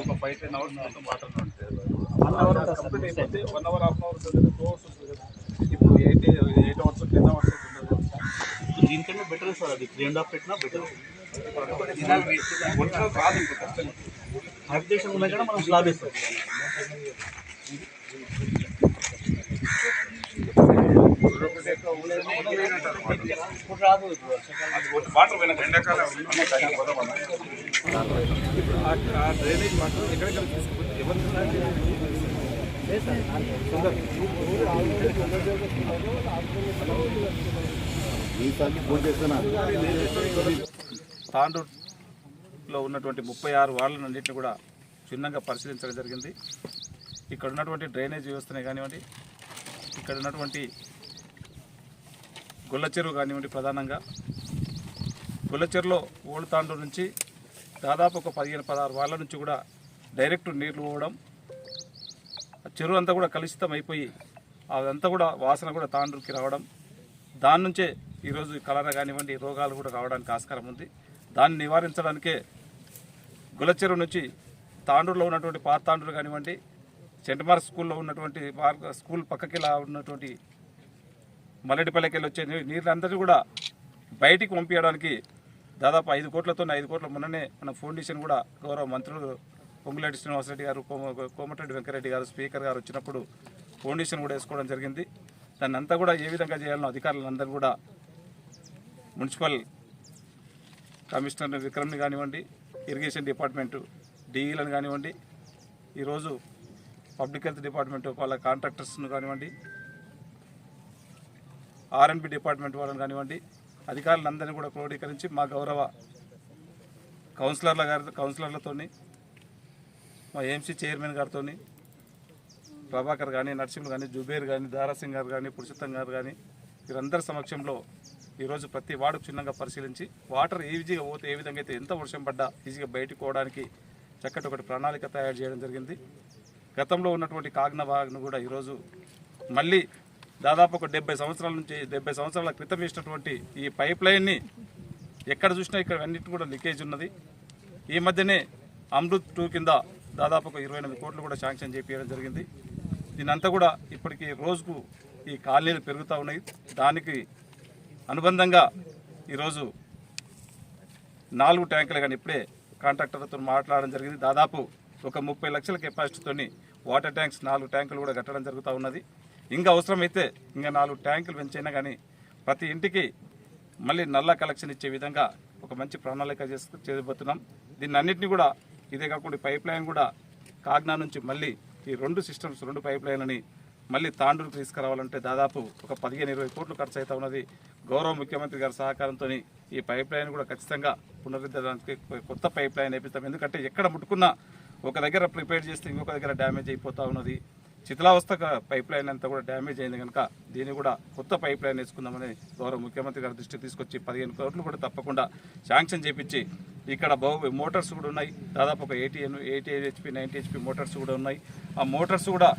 ఒక five ten hours మొత్తం water one hour complete అయిపోతే one hour half hour two hours ఇప్పుడు eight eight hours ten hours దీనికన్నా better sir అది. Three and half పెట్టినా better original రాదు ఇంకా కష్టం హ్యాబిటేషన్ ఉన్నా కూడా మనం స్లాబ్ వేస్తాం ఇప్పుడు రాదు ఇప్పుడు వర్షాకాలం వాటర్ పోయిన ఎండాకాలం ఇప్పుడు ఆ- ఆ డ్రైనేజ్ వాటర్ ఎక్కడెక్కడ తీసుకుపోతే ఎవరు తాండూరులో ఉన్నటువంటి ముప్పై ఆరు వార్డులన్నింటినీ కూడా క్షుణ్ణంగా పరిశీలించడం జరిగింది. ఇక్కడ ఉన్నటువంటి డ్రైనేజ్ వ్యవస్థనే కానివ్వండి ఇక్కడ ఉన్నటువంటి గొల్ల చెరువు కానివ్వండి ప్రధానంగా. గొల్ల చెరువులో ఓల్డ్ తాండూరు నుంచి దాదాపు ఒక పదిహేను పదహారు వాళ్ళ నుంచి కూడా డైరెక్ట్ నీళ్ళు పోవడం ఆ చెరువు అంతా కూడా కలుషితం అయిపోయి అదంతా కూడా వాసన కూడా తాండ్రుకి రావడం దాని నుంచే ఈరోజు కలర కానివ్వండి రోగాలు కూడా రావడానికి ఆస్కారం ఉంది. దాన్ని నివారించడానికే గులచెరువు నుంచి తాండూరులో ఉన్నటువంటి పాత తాండూరు కానివ్వండి సెంట్ మార్క్ స్కూల్లో ఉన్నటువంటి మార్గ స్కూల్ పక్కకిలా ఉన్నటువంటి మల్లెడిపల్లెకెళ్ళి వచ్చే నీళ్ళందరినీ కూడా బయటికి పంపించడానికి దాదాపు ఐదు కోట్లతో ఐదు కోట్ల మొన్ననే మన ఫౌండేషన్ కూడా గౌరవ మంత్రులు పొంగులేటి శ్రీనివాసరెడ్డి గారు కోమ- కోమటిరెడ్డి వెంకరెడ్డి గారు స్పీకర్ గారు వచ్చినప్పుడు ఫౌండేషన్ కూడా వేసుకోవడం జరిగింది. దాన్ని అంతా కూడా ఏ విధంగా చేయాలనో అధికారులందరూ కూడా మున్సిపల్ కమిషనర్ విక్రమ్ని కానివ్వండి ఇరిగేషన్ డిపార్ట్మెంటు డిఈలను కానివ్వండి ఈరోజు పబ్లిక్ హెల్త్ డిపార్ట్మెంట్ వాళ్ళ కాంట్రాక్టర్స్ను కానివ్వండి ఆర్ఎన్బి డిపార్ట్మెంట్ వాళ్ళని కానివ్వండి అధికారులందరినీ కూడా క్రోడీకరించి మా గౌరవ కౌన్సిలర్ల గారి కౌన్సిలర్లతోని మా ఏఎంసీ చైర్మన్ గారితో ప్రభాకర్ కానీ నరసింహ్ కానీ జుబేర్ కానీ దారాసింగ్ గారు కానీ పురుషోత్తం గారు కానీ వీరందరి సమక్షంలో ఈరోజు ప్రతి వార్డు చిన్నగా పరిశీలించి వాటర్ ఈజీగా పోతే ఏ విధంగా అయితే ఎంత వర్షం పడ్డా ఈజీగా బయటకు పోవడానికి చక్కటి ఒకటి ప్రణాళిక తయారు చేయడం జరిగింది. గతంలో ఉన్నటువంటి కాగ్న కాగ్నవాగ్ను కూడా ఈరోజు మళ్ళీ దాదాపు ఒక డెబ్బై సంవత్సరాల నుంచి డెబ్బై సంవత్సరాల క్రితం ఇచ్చినటువంటి ఈ పైప్ లైన్ని ఎక్కడ చూసినా ఇక్కడ అన్నింటి కూడా లీకేజ్ ఉన్నది. ఈ మధ్యనే అమృత్ టూ కింద దాదాపు ఒక ఇరవై ఎనిమిది కోట్లు కూడా శాంక్షన్ చేపించడం జరిగింది. దీనంతా కూడా ఇప్పటికీ రోజుకు ఈ కాలనీలు పెరుగుతూ ఉన్నాయి. దానికి అనుబంధంగా ఈరోజు నాలుగు ట్యాంకులు కానీ ఇప్పుడే కాంట్రాక్టర్లతో మాట్లాడడం జరిగింది. దాదాపు ఒక ముప్పై లక్షల కెపాసిటీతోని వాటర్ ట్యాంక్స్ నాలుగు ట్యాంకులు కూడా కట్టడం జరుగుతూ ఉన్నది. ఇంకా అవసరమైతే ఇంకా నాలుగు ట్యాంకులు పెంచైనా కానీ ప్రతి ఇంటికి మళ్ళీ నల్ల కలెక్షన్ ఇచ్చే విధంగా ఒక మంచి ప్రణాళిక చేసు చేయబోతున్నాం. దీన్ని అన్నింటినీ కూడా ఇదే కాకుండా పైప్ లైన్ కూడా కాగ్నా నుంచి మళ్ళీ ఈ రెండు సిస్టమ్స్ రెండు పైప్ లైన్లని మళ్ళీ తాండూరుకు తీసుకురావాలంటే దాదాపు ఒక పదిహేను ఇరవై కోట్లు ఖర్చు అవుతా ఉన్నది. గౌరవ ముఖ్యమంత్రి గారి సహకారంతో ఈ పైప్ లైన్ కూడా ఖచ్చితంగా పునరుద్ధరణకి కొత్త పైప్ లైన్ వేపిస్తాం. ఎందుకంటే ఎక్కడ ముట్టుకున్నా ఒక దగ్గర ప్రిపేర్ చేస్తే ఇంకొక దగ్గర డ్యామేజ్ అయిపోతూ ఉన్నది. శిథిలావస్థ పైప్ లైన్ అంతా కూడా డ్యామేజ్ అయింది కనుక దీన్ని కూడా కొత్త పైప్ లైన్ వేసుకుందామని గౌరవ ముఖ్యమంత్రి గారి దృష్టికి తీసుకొచ్చి పదిహేను కోట్లు కూడా తప్పకుండా శాంక్షన్ చేపించి ఇక్కడ బహు మోటార్స్ కూడా ఉన్నాయి. దాదాపు ఒక eighty eighty HP ninety HP motors కూడా ఉన్నాయి. ఆ మోటార్స్ కూడా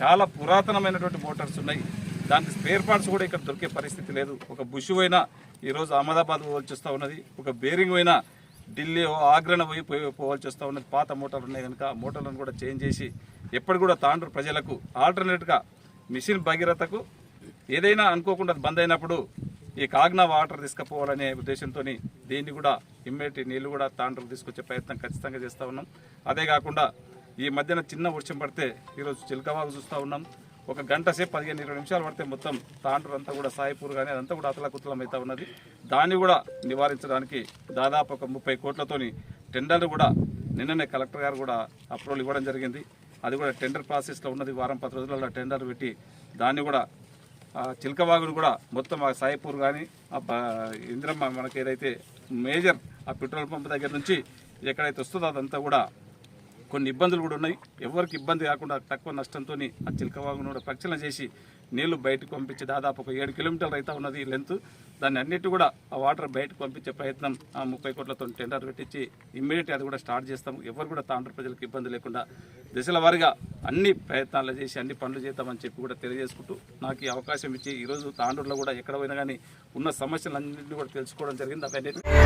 చాలా పురాతనమైనటువంటి మోటార్స్ ఉన్నాయి. దానికి స్పేర్ పార్ట్స్ కూడా ఇక్కడ దొరికే పరిస్థితి లేదు. ఒక బుష్ అయినా ఈరోజు అహ్మదాబాద్ పోవాల్సి వస్తూ ఉన్నది. ఒక బేరింగ్ అయినా ఢిల్లీ ఓ ఆగ్రహణ పోయి పోయి పోవాల్సి వస్తూ ఉన్నది. పాత మోటార్లు ఉన్నాయి కనుక ఆ మోటార్లను కూడా చేంజ్ చేసి ఎప్పటి కూడా తాండ్రు ప్రజలకు ఆల్టర్నేట్గా మిషన్ భగీరథకు ఏదైనా అనుకోకుండా అది బంద్ అయినప్పుడు ఈ కాగ్నా వాటర్ తీసుకుపోవాలనే ఉద్దేశంతో దీన్ని కూడా ఇమ్మీడియట్ నీళ్ళు కూడా తాండ్రుకు తీసుకొచ్చే ప్రయత్నం ఖచ్చితంగా చేస్తూ ఉన్నాం. అదే కాకుండా ఈ మధ్యన చిన్న వర్షం పడితే ఈరోజు చిలకవాగు చూస్తూ ఉన్నాం. ఒక గంట సేపు పదిహేను ఇరవై నిమిషాలు పడితే మొత్తం తాండ్రంతా కూడా సాయిపూర్ కానీ అదంతా కూడా అతలకుతలం అవుతూ ఉన్నది. దాన్ని కూడా నివారించడానికి దాదాపు ఒక ముప్పై కోట్లతోని టెండర్లు కూడా నిన్ననే కలెక్టర్ గారు కూడా అప్రూవల్ ఇవ్వడం జరిగింది. అది కూడా టెండర్ ప్రాసెస్లో ఉన్నది. వారం పది రోజులలో టెండర్ పెట్టి దాన్ని కూడా ఆ చిలకవాగును కూడా మొత్తం ఆ సాయిపూర్ కానీ ఆ ఇంద్రమ్మ మనకి ఏదైతే మేజర్ ఆ పెట్రోల్ పంప్ దగ్గర నుంచి ఎక్కడైతే వస్తుందో అదంతా కూడా కొన్ని ఇబ్బందులు కూడా ఉన్నాయి. ఎవరికి ఇబ్బంది కాకుండా తక్కువ నష్టంతో ఆ చిలకవాగును కూడా ప్రక్షాళన చేసి నీళ్ళు బయటకు పంపించి దాదాపు ఒక ఏడు కిలోమీటర్లు అయితే ఉన్నది లెంత్ దాన్ని అన్నిటి కూడా ఆ వాటర్ బయటకు పంపించే ప్రయత్నం ఆ ముప్పై కోట్లతో టెండర్ పెట్టించి ఇమ్మీడియట్ అది కూడా స్టార్ట్ చేస్తాం ఎవరు కూడా తాండ్ర ప్రజలకు ఇబ్బంది లేకుండా దశల వారిగా అన్ని ప్రయత్నాలు చేసి అన్ని పనులు చేద్దామని చెప్పి కూడా తెలియజేసుకుంటూ నాకు ఈ అవకాశం ఇచ్చి ఈరోజు తాండూరులో కూడా ఎక్కడ పోయినా కానీ ఉన్న సమస్యలన్నింటినీ కూడా తెలుసుకోవడం జరిగింది. అవన్నీ